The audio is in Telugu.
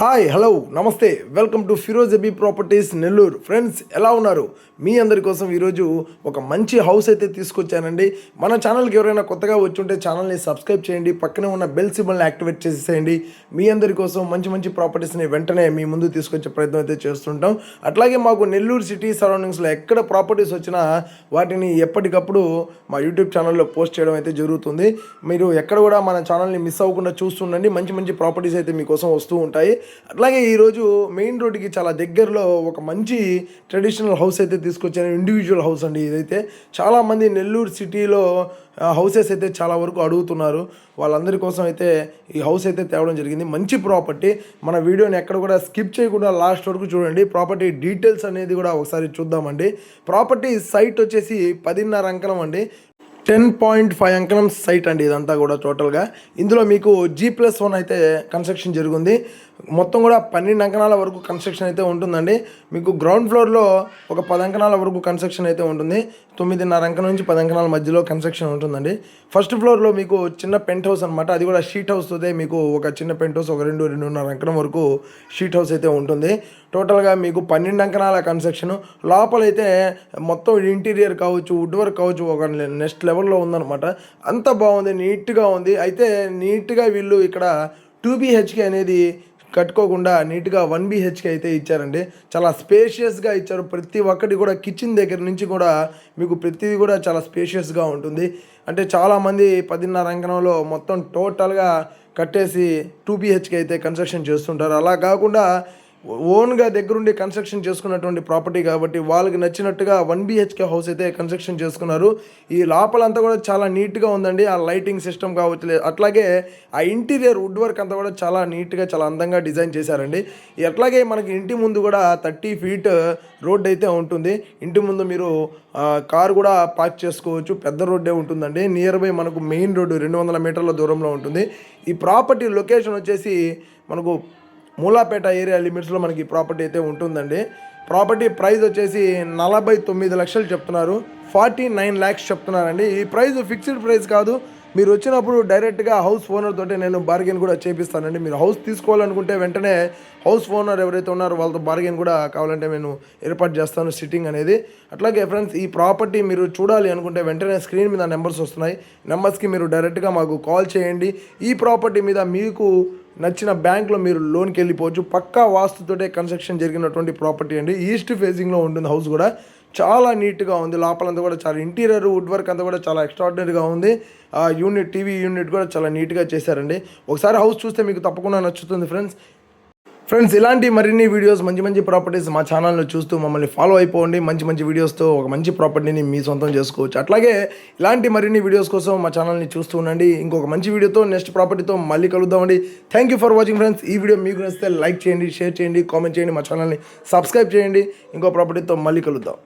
Hi hello namaste. Welcome to Firoz Abhi properties Nellore friends ఎలా ఉన్నారు? మీ అందరి కోసం ఈరోజు ఒక మంచి హౌస్ అయితే తీసుకొచ్చానండి. మన ఛానల్కి ఎవరైనా కొత్తగా వచ్చి ఉంటే ఛానల్ని సబ్స్క్రైబ్ చేయండి. పక్కనే ఉన్న బెల్ సిబల్ని యాక్టివేట్ చేసేయండి మీ అందరి కోసం మంచి మంచి ప్రాపర్టీస్ని వెంటనే మీ ముందు తీసుకొచ్చే ప్రయత్నం అయితే చేస్తుంటాం. అట్లాగే మాకు నెల్లూరు సిటీ సరౌండింగ్స్లో ఎక్కడ ప్రాపర్టీస్ వచ్చినా వాటిని ఎప్పటికప్పుడు మా యూట్యూబ్ ఛానల్లో పోస్ట్ చేయడం అయితే జరుగుతుంది. మీరు ఎక్కడ కూడా మన ఛానల్ని మిస్ అవ్వకుండా చూస్తుండండి. మంచి మంచి ప్రాపర్టీస్ అయితే మీకోసం వస్తూ ఉంటాయి. అట్లాగే ఈరోజు మెయిన్ రోడ్డుకి చాలా దగ్గరలో ఒక మంచి ట్రెడిషనల్ హౌస్ అయితే తీసుకొచ్చాను ఇండివిజువల్ హౌస్ అండి ఇదైతే. చాలామంది నెల్లూరు సిటీలో హౌసెస్ అయితే చాలా వరకు అడుగుతున్నారు. వాళ్ళందరి కోసం అయితే ఈ హౌస్ అయితే తేవడం జరిగింది. మంచి ప్రాపర్టీ. మన వీడియోని ఎక్కడ కూడా స్కిప్ చేయకుండా లాస్ట్ వరకు చూడండి. ప్రాపర్టీ డీటెయిల్స్ అనేది కూడా ఒకసారి చూద్దామండి. ప్రాపర్టీ సైట్ వచ్చేసి పదిన్నర అంకణం అండి. టెన్ పాయింట్ ఫైవ్ అంకణం సైట్ అండి ఇదంతా కూడా టోటల్గా ఇందులో మీకు జీ ప్లస్ వన్ అయితే కన్స్ట్రక్షన్ జరిగింది. మొత్తం కూడా పన్నెండు అంకణాల వరకు కన్స్ట్రక్షన్ అయితే ఉంటుందండి. మీకు గ్రౌండ్ ఫ్లోర్లో ఒక పది అంకణాల వరకు కన్స్ట్రక్షన్ అయితే ఉంటుంది. తొమ్మిదిన్నర అంకణం నుంచి పది అంకణాల మధ్యలో కన్స్ట్రక్షన్ ఉంటుందండి. ఫస్ట్ ఫ్లోర్లో మీకు చిన్న పెంట్ హౌస్ అనమాట అది కూడా షీట్ హౌస్తో మీకు ఒక చిన్న పెంట్ హౌస్ ఒక రెండు రెండున్నర అంకణం వరకు షీట్ హౌస్ అయితే ఉంటుంది. టోటల్గా మీకు పన్నెండు అంకణాల కన్స్ట్రక్షన్. లోపలైతే మొత్తం ఇంటీరియర్ కావచ్చు వుడ్ వర్క్ కావచ్చు ఒక నెక్స్ట్ లెవెల్లో ఉందన్నమాట. అంత బాగుంది నీట్గా ఉంది. అయితే నీట్గా వీళ్ళు ఇక్కడ టూ బీహెచ్కే అనేది కట్టుకోకుండా నీట్గా వన్ బీహెచ్కే అయితే ఇచ్చారండి. చాలా స్పేషియస్గా ఇచ్చారు. ప్రతి ఒక్కటి కూడా కిచెన్ దగ్గర నుంచి కూడా మీకు ప్రతిదీ కూడా చాలా స్పేషియస్గా ఉంటుంది. అంటే చాలామంది పదిన్నర అంకణంలో మొత్తం టోటల్గా కట్టేసి టూ బీహెచ్కే అయితే కన్స్ట్రక్షన్ చేస్తుంటారు. అలా కాకుండా ఓన్గా దగ్గరుండి కన్స్ట్రక్షన్ చేసుకున్నటువంటి ప్రాపర్టీ కాబట్టి వాళ్ళకి నచ్చినట్టుగా వన్ బిహెచ్కే హౌస్ అయితే కన్స్ట్రక్షన్ చేసుకున్నారు. ఈ లోపలంతా కూడా చాలా నీట్గా ఉందండి. ఆ లైటింగ్ సిస్టమ్ కావచ్చు లేదు అట్లాగే ఆ ఇంటీరియర్ వుడ్ వర్క్ అంతా కూడా చాలా నీట్గా చాలా అందంగా డిజైన్ చేశారండి. అట్లాగే మనకి ఇంటి ముందు కూడా థర్టీ ఫీట్ రోడ్ అయితే ఉంటుంది. ఇంటి ముందు మీరు కార్ కారు కూడా పార్క్ చేసుకోవచ్చు. పెద్ద రోడ్డే ఉంటుందండి. నియర్ బై మనకు మెయిన్ రోడ్డు రెండు వందల మీటర్ల దూరంలో ఉంటుంది. ఈ ప్రాపర్టీ లొకేషన్ వచ్చేసి మనకు మూలాపేట ఏరియా లిమిట్స్లో మనకి ప్రాపర్టీ అయితే ఉంటుందండి. ప్రాపర్టీ ప్రైస్ వచ్చేసి నలభై తొమ్మిది లక్షలు చెప్తున్నారు. ఫార్టీ నైన్ ల్యాక్స్ చెప్తున్నారండి. ఈ ప్రైస్ ఫిక్స్డ్ ప్రైస్ కాదు. మీరు వచ్చినప్పుడు డైరెక్ట్గా హౌస్ ఓనర్ తోటి నేను బార్గెన్ కూడా చేపిస్తానండి. మీరు హౌస్ తీసుకోవాలనుకుంటే వెంటనే హౌస్ ఓనర్ ఎవరైతే ఉన్నారో వాళ్ళతో బార్గెన్ కూడా కావాలంటే నేను ఏర్పాటు చేస్తాను సిట్టింగ్ అనేది. అట్లాగే ఫ్రెండ్స్ ఈ ప్రాపర్టీ మీరు చూడాలి అనుకుంటే వెంటనే స్క్రీన్ మీద నెంబర్స్ వస్తున్నాయి. నెంబర్స్కి మీరు డైరెక్ట్గా మాకు కాల్ చేయండి. ఈ ప్రాపర్టీ మీద మీకు నచ్చిన బ్యాంక్లో మీరు లోన్కి వెళ్ళిపోవచ్చు. పక్కా వాస్తుతోటే కన్స్ట్రక్షన్ జరిగినటువంటి ప్రాపర్టీ అండి. ఈస్ట్ ఫేసింగ్లో ఉంటుంది హౌస్ కూడా. చాలా నీట్గా ఉంది. లోపలంతా కూడా చాలా ఇంటీరియర్ వుడ్ వర్క్ అంతా కూడా చాలా ఎక్స్ట్రాడినరీగా ఉంది. ఆ యూనిట్ టీవీ యూనిట్ కూడా చాలా నీట్గా చేశారండి. ఒకసారి హౌస్ చూస్తే మీకు తప్పకుండా నచ్చుతుంది ఫ్రెండ్స్. ఫ్రెండ్స్ ఇలాంటి మరిన్ని వీడియోస్ మంచి మంచి ప్రాపర్టీస్ మా ఛానల్లో చూస్తూ మమ్మల్ని ఫాలో అయిపోండి. మంచి మంచి వీడియోస్తో ఒక మంచి ప్రాపర్టీని మీ సొంతం చేసుకోవచ్చు. అట్లాగే ఇలాంటి మరిన్ని వీడియోస్ కోసం మా ఛానల్ని చూస్తూ ఉండండి. ఇంకొక మంచి వీడియోతో నెక్స్ట్ ప్రాపర్టీతో మళ్ళీ కలుద్దామండి thank you for watching friends ఈ వీడియో మీకు నచ్చితే లైక్ చేయండి షేర్ చేయండి కామెంట్ చేయండి. మా ఛానల్ని సబ్స్క్రైబ్ చేయండి. ఇంకో ప్రాపర్టీతో మళ్ళీ కలుద్దాం.